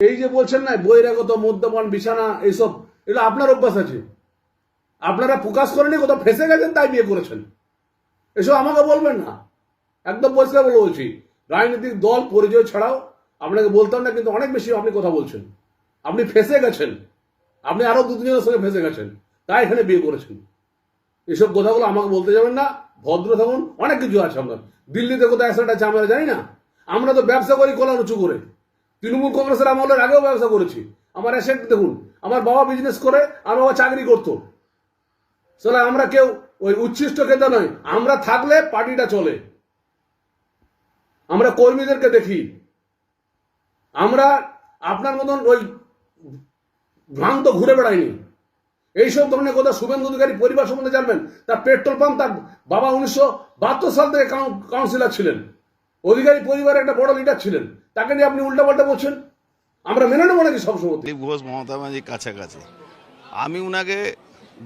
এই যে বলছেন না, বহিরাগত মদ্যপান, বিছানা এইসব এগুলো আপনার অভ্যাস আছে। আপনারা প্রকাশ করেনি, কোথাও ফেসে গেছেন, তাই বিয়ে করেছেন। এসব আমাকে বলবেন না। একদম পরিষ্কার বলে বলছি, রাজনৈতিক দল, পরিচয় ছাড়াও আপনাকে বলতাম না, কিন্তু অনেক বেশি আপনি কথা বলছেন। আপনি ফেসে গেছেন। আপনি আরও দু তিনজনের সঙ্গে ফেসে গেছেন। তাই এখানে বিয়ে করেছেন। এসব কথাগুলো আমাকে বলতে যাবেন না। ভদ্র থাকুন, অনেক কিছু আছে আপনার দিল্লিতে কোথায় অ্যাক্সিডেন্ট আছে আমরা জানি না। আমরা তো ব্যবসা করি কলা উঁচু করে। তৃণমূল কংগ্রেসের আমলের আগেও ব্যবসা করেছি। আমার অ্যাসেট দেখুন, আমার বাবা বিজনেস করে, আর বাবা চাকরি করতো। তাহলে আমরা কেউ ওই উচ্ছিষ্ট খেতে নয় আমরা থাকলে পার্টিটা চলে। আমরা কর্মীদেরকে দেখি। আমরা আপনার মতন ওই ভ্রান্ত ঘুরে বেড়াইনি। এইসব ধরনের কথা শুভেন্দু অধিকারী পরিবার সম্বন্ধে জানবেন। তার পেট্রোল পাম্প, তার বাবা উনিশশো বাহাত্তর সাল থেকে কাউন- কাউন্সিলর ছিলেন। অধিকারী পরিবারের একটা বড় লিডার ছিলেন। তাকে নিয়ে আপনি উল্টাপাল্টা বলছেন? আমরা মেনে নেব নাকি সবসময়? দিলীপ ঘোষ মমতা ব্যানার্জির কাছাকাছি। আমি উনাকে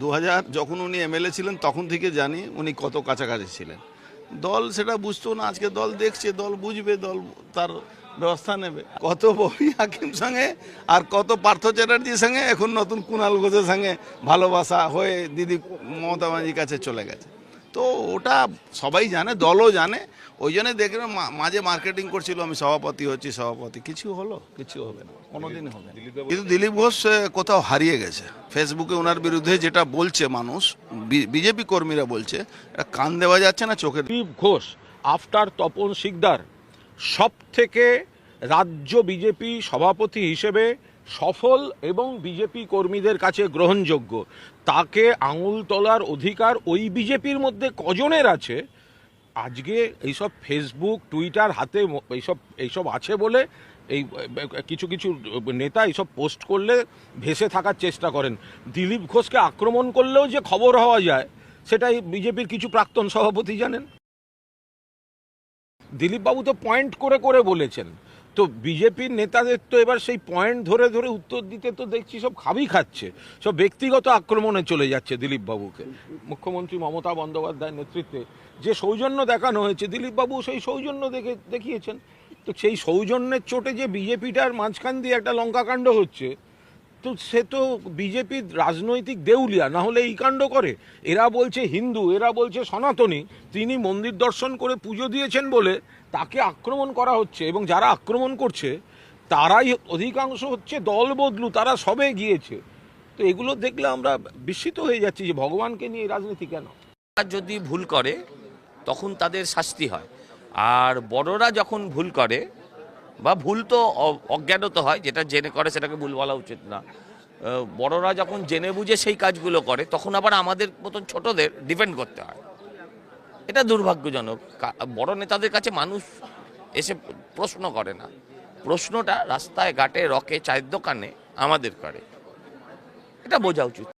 দু হাজার যখন উনি এমএলএ ছিলেন, তখন থেকে জানি উনি কত কাছাকাছি ছিলেন। দল সেটা বুঝতো না, আজকে দল দেখছে, দল বুঝবে, দল তার ব্যবস্থা নেবে। কত বই হাকিম সঙ্গে আর কত পার্থ চ্যাটার্জির সঙ্গে এখন নতুন কুণাল ঘোষের সঙ্গে ভালোবাসা হয়ে দিদি মমতা ব্যানার্জির কাছে চলে গেছে। তো ওটা সবাই জানে দলও জানে। ওই জন্য দেখবেন মা- মাঝে মার্কেটিং করছিল আমি সভাপতি হচ্ছি সভাপতি। কিছু হলো কিছু হবে না কোনোদিন হবে না। কিন্তু দিলীপ ঘোষ কোথাও হারিয়ে গেছে। ফেসবুকে ওনার বিরুদ্ধে যেটা বলছে মানুষ বিজেপি কর্মীরা বলছে এটা কান দেওয়া যাচ্ছে না চোখে দিলীপ ঘোষ আফটার তপন শিকদার সব থেকে রাজ্য বিজেপি সভাপতি হিসেবে সফল এবং বিজেপি কর্মীদের কাছে গ্রহণযোগ্য। তাকে আঙুল তোলার অধিকার ওই বিজেপির মধ্যে কজনের আছে? আজকে এইসব ফেসবুক টুইটার হাতে এইসব এইসব আছে বলে এই, কিছু কিছু নেতা এইসব পোস্ট করলে ভেসে থাকার চেষ্টা করেন। দিলীপ ঘোষকে আক্রমণ করলেও যে খবর হওয়া যায়, সেটাই বিজেপির কিছু প্রাক্তন সভাপতি জানেন। দিলীপবাবু তো পয়েন্ট করে করে বলেছেন। তো বিজেপির নেতাদের তো এবার সেই পয়েন্ট ধরে ধরে উত্তর দিতে তো দেখছি সব খাবি খাচ্ছে। সব ব্যক্তিগত আক্রমণে চলে যাচ্ছে দিলীপবাবুকে। মুখ্যমন্ত্রী মমতা বন্দ্যোপাধ্যায়ের নেতৃত্বে যে সৌজন্য দেখানো হয়েছে, দিলীপবাবু সেই সৌজন্য দেখে, দেখিয়েছেন। তো সেই সৌজন্যের চোটে যে বিজেপিটার মাঝখান দিয়ে একটা লঙ্কাকাণ্ড হচ্ছে তো সে তো বিজেপির রাজনৈতিক দেউলিয়া, না হলে এই কাণ্ড করে। এরা বলছে হিন্দু, এরা বলছে সনাতনী, তিনি মন্দির দর্শন করে পুজো দিয়েছেন বলে তাকে আক্রমণ করা হচ্ছে। এবং যারা আক্রমণ করছে, তারাই অধিকাংশ হচ্ছে দল বদলু, তারা সবে গিয়েছে। তো এগুলো দেখলে আমরা বিস্মিত হয়ে যাচ্ছি যে ভগবানকে নিয়ে রাজনীতি কেন? যদি ভুল করে, তখন তাদের শাস্তি হয়। আর বড়রা যখন ভুল করে বা ভুল তো অ- অজ্ঞানত হয়, যেটা জেনে করে সেটাকে ভুল বলা উচিত না। বড়রা যখন জেনে বুঝে সেই কাজগুলো করে, তখন আবার আমাদের মতন ছোটদের ডিপেন্ড করতে হয়। এটা দুর্ভাগ্যজনক। বড় নেতাদের কাছে মানুষ এসে প্রশ্ন করে না। প্রশ্নটা রাস্তায়, ঘাটে, রকে, চায়ের দোকানে আমাদের করে। এটা বোঝা উচিত।